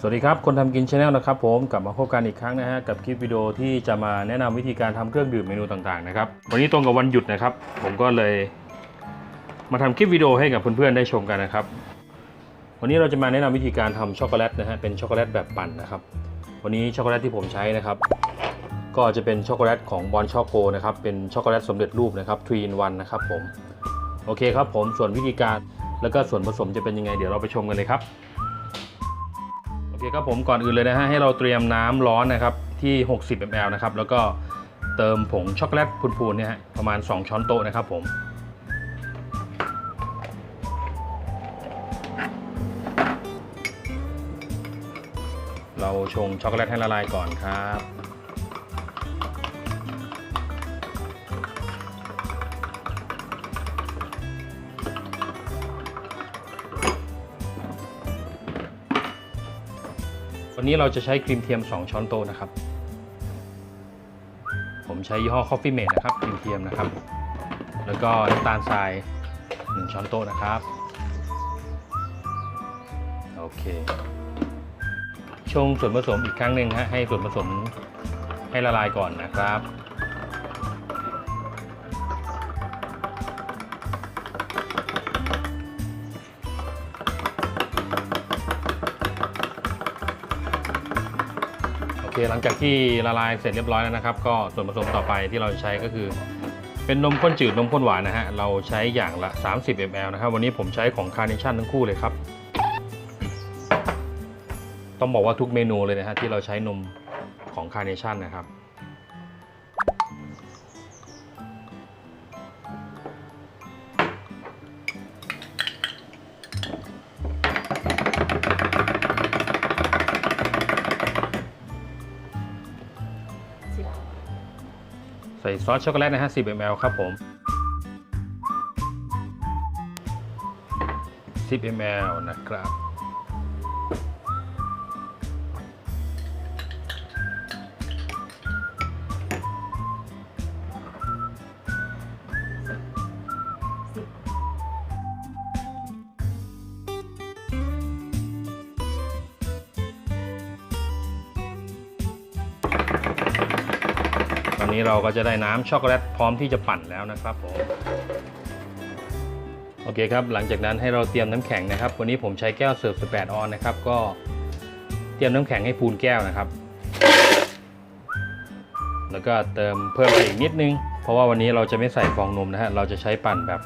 สวัสดีครับ คนทำกินชาแนลนะครับผมกลับมาพบกันอีกครั้งนะฮะกับคลิปวิดีโอที่จะมาแนะนำวิธีการทำเครื่องดื่มเมนูต่างๆนะครับวันนี้ตรงกับวันหยุดนะครับ ผมก็เลย มาทำคลิปวิดีโอให้กับเพื่อนๆได้ชมกันนะครับ วันนี้เราจะมาแนะนำวิธีการทำช็อกโกแลตนะฮะเป็นช็อกโกแลตแบบปั่นนะครับ วันนี้ช็อกโกแลตที่ผมใช้นะครับ ก็จะเป็นช็อกโกแลตของบอลช็อกโกนะครับเป็นช็อกโกแลตสำเร็จรูปนะครับ3 in 1นนะครับผมโอเคครับผมส่วนวิธีการแล้วก็ส่วนผสมจะเป็นยังไงเดี๋ยวเราไปชมกันเลยครับ อเคครับผมก่อนอื่นเลยนะฮะให้เราเตรียมน้ำร้อนนะครับที่ 60 ml นะครับแล้วก็เติมผงช็อกโกแลตพูนๆเนี่ยฮะประมาณ 2 ช้อนโต๊ะนะครับผมเราชงช็อกโกแลตให้ละลายก่อนครับ นนี้เราจะใช้ครีมเทียม 2 ช้อนโต๊ะนะครับ ผมใช้ยี่ห้อ Coffee Mate นะครับครีมเทียมนะครับ แล้วก็น้ำตาลทราย 1 ช้อนโต๊ะนะครับ โอเค ชงส่วนผสมอีกครั้งหนึ่งฮะให้ส่วนผสมให้ละลายก่อนนะครับ คหลังจากที่ละลายเสร็จเรียบร้อยแล้วนะครับ ก็ส่วนผสมต่อไปที่เราใช้ก็คือ เป็นนมข้นจืดนมข้นหวานนะฮะเราใช้อย่างละ 30 ml นะครับ วันนี้ผมใช้ของคาร์เนชั่นทั้งคู่เลยครับ ต้องบอกว่าทุกเมนูเลยนะฮะที่เราใช้นมของคาร์เนชั่นนะครับ ส่ซอสช็อกโกแลตนะฮะ10 ml ครับผม 10 ml นะครับ อนนี้เราก็จะได้น้ำช็อกโกแลตพร้อมที่จะปั่นแล้วนะครับผมโอเคครับหลังจากนั้นให้เราเตรียมน้ำแข็งนะครับ วันนี้ผมใช้แก้วเสิร์ฟ18 ออนนะครับ ก็เตรียมน้ำแข็งให้พูนแก้วนะครับ แล้วก็เติมเพิ่มไปอีกนิดนึง เพราะว่าวันนี้เราจะไม่ใส่ฟองนมนะฮะเราจะใช้ปั่นแบบ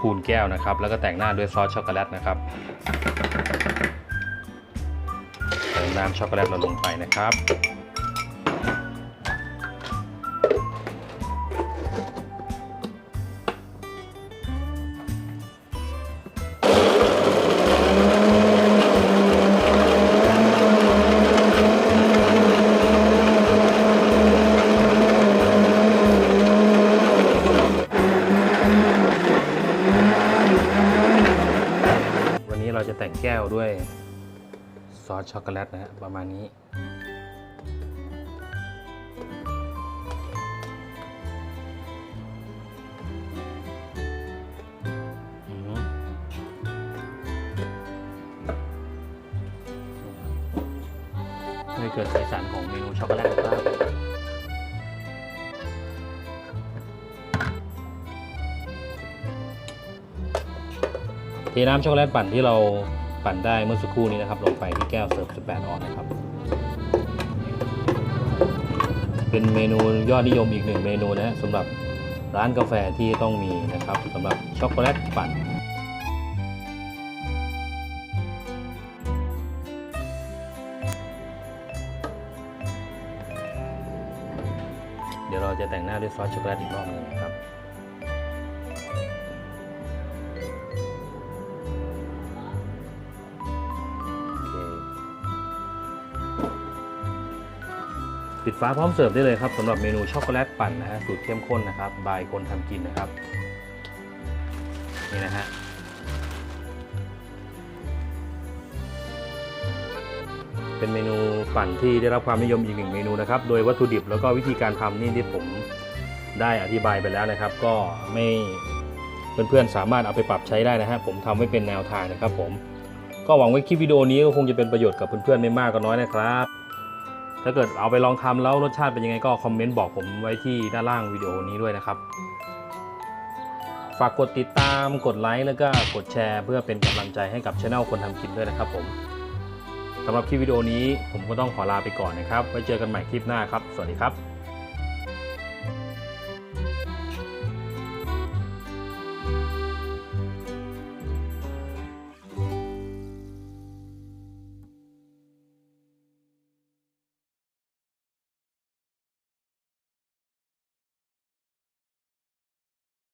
พูนแก้วนะครับ แล้วก็แต่งหน้าด้วยซอสช็อกโกแลตนะครับเติมน้ำช็อกโกแลตเราลงไปนะครับ เราจะแต่งแก้วด้วยซอสช็อกโกแลตนะฮะประมาณนี้อือฮึไม่เกิดสีสันของเมนูช็อกโกแลต เทน้ำช็อกโกแลตปั่นที่เราปั่นได้เมื่อสักครู่นี้นะครับ ลงไปที่แก้วเสิร์ฟ18ออนนะครับ เป็นเมนูยอดนิยมอีกหนึ่งเมนูนะฮะสำหรับร้านกาแฟที่ต้องมีนะครับสำหรับช็อกโกแลตปั่นเดี๋ยวเราจะแต่งหน้าด้วยซอสช็อกโกแลตอีกรอบหนึงนะครับ ปิดฟ้าพร้อมเสิร์ฟได้เลยครับสำหรับเมนูช็อกโกแลตปั่นนะฮะสูตรเข้มข้นนะครับบายคนทำกินนะครับนี่นะฮะเป็นเมนูปั่นที่ได้รับความนิยมอีกหนึ่งเมนูนะครับ โดยวัตถุดิบแล้วก็วิธีการทำนี่ที่ผมได้อธิบายไปแล้วนะครับ ก็ไม่เพื่อนๆสามารถเอาไปปรับใช้ได้นะฮะผมทำไว้เป็นแนวทางนะครับผมก็หวังว่าคลิปวิดีโอนี้ก็คงจะเป็นประโยชน์กับเพื่อนๆไม่มากก็น้อยนะครับ ถ้าเกิดเอาไปลองทำแล้วรสชาติเป็นยังไงก็คอมเมนต์บอกผมไว้ที่ด้านล่างวิดีโอนี้ด้วยนะครับ ฝากกดติดตามกดไลค์แล้วก็กดแชร์ เพื่อเป็นกำลังใจให้กับช anel คนทำกินด้วยนะครับผมสำหรับคลิปวิดีโอนี้ผมก็ต้องขอลาไปก่อนนะครับ ไว้เจอกันใหม่คลิปหน้าครับ สวัสดีครับ